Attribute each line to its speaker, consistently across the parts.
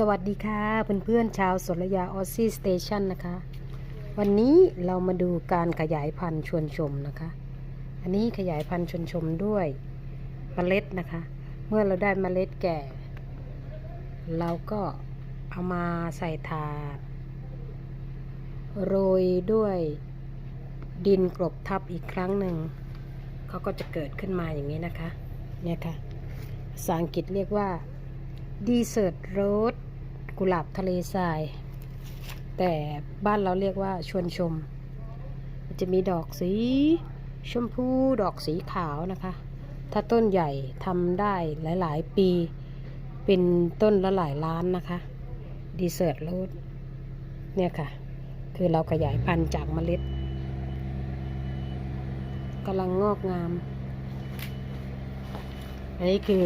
Speaker 1: สวัสดีค่ะเพื่อนๆชาวสรยาออซซี่สเตชันนะคะ วันนี้เรามาดูการขยายพันธุ์ชวนชมนะคะ อันนี้ขยายพันธุ์ชวนชมด้วยเมล็ดนะคะ เมื่อเราได้เมล็ดแก่ เราก็เอามาใส่ถาดโรยด้วยดินกลบทับอีกครั้งหนึ่งเขาก็จะเกิดขึ้นมาอย่างนี้นะคะ เนี่ยค่ะภาษาอังกฤษเรียกว่าดีเซ r ร์โรส กุหลาบทะเลทราย แต่บ้านเราเรียกว่าชวนชม จะมีดอกสีชมพูดอกสีขาวนะคะ ถ้าต้นใหญ่ทำได้หลาย ๆ ปี เป็นต้นละหลายล้านนะคะ ดีเซ r ร์โรสเนี่ยค่ะ คือเราขยายพันธุ์จากเมล็ดกำลังงอกงาม อันนี้คือ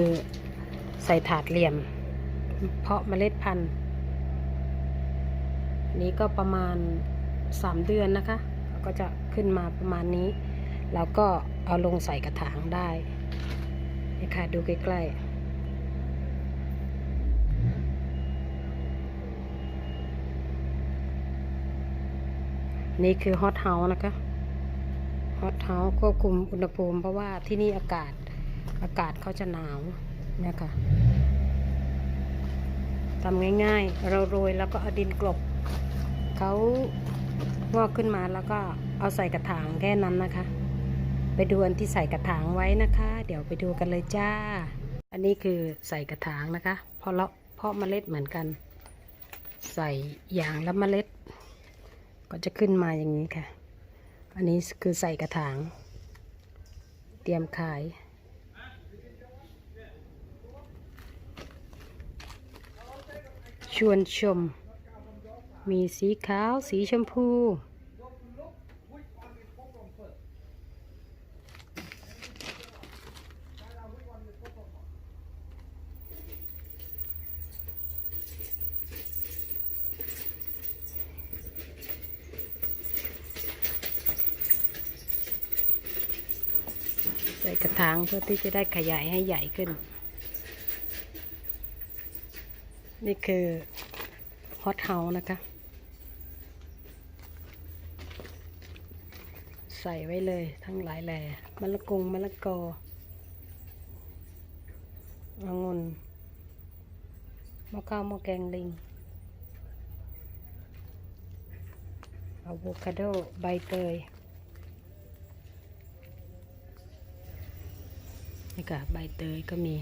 Speaker 1: ใส่ถาดเหลี่ยม เพาะเมล็ดพันธุ์อันนี้ก็ประมาณ 3 เดือนนะคะ ก็จะขึ้นมาประมาณนี้ แล้วก็เอาลงใส่กระถางได้นี่ค่ะดูใกล้ๆนี่คือฮอตเฮาส์นะคะ ฮอตเฮาส์ควบคุมอุณหภูมิ เพราะว่าที่นี่อากาศอากาศเขาจะหนาวนี่ค่ะ ทำง่ายๆ เราโรยแล้วก็เอาดินกลบเขางอกขึ้นมาแล้วก็เอาใส่กระถางแค่นั้นนะคะ ไปดูอันที่ใส่กระถางไว้นะคะ เดี๋ยวไปดูกันเลยจ้า อันนี้คือใส่กระถางนะคะเพราะเราเพาะเมล็ดเหมือนกัน ใส่อย่างละเมล็ด ก็จะขึ้นมาอย่างนี้ค่ะ อันนี้คือใส่กระถาง เตรียมขาย วนชม มีสีขาว สีชมพู ใส่กระถางเพื่อที่จะได้ขยายให้ใหญ่ขึ้น นี่คือฮอตเฮาส์นะคะ ใส่ไว้เลยทั้งหลายแหล่มะละกงมะละกอองุ่นมะข้าวมะแกงลิงอะโวคาโดใบเตยนี่ค่ะใบเตยก็มี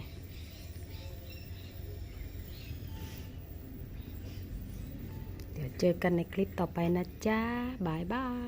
Speaker 1: เจอกันในคลิปต่อไปนะจ๊ะบายบาย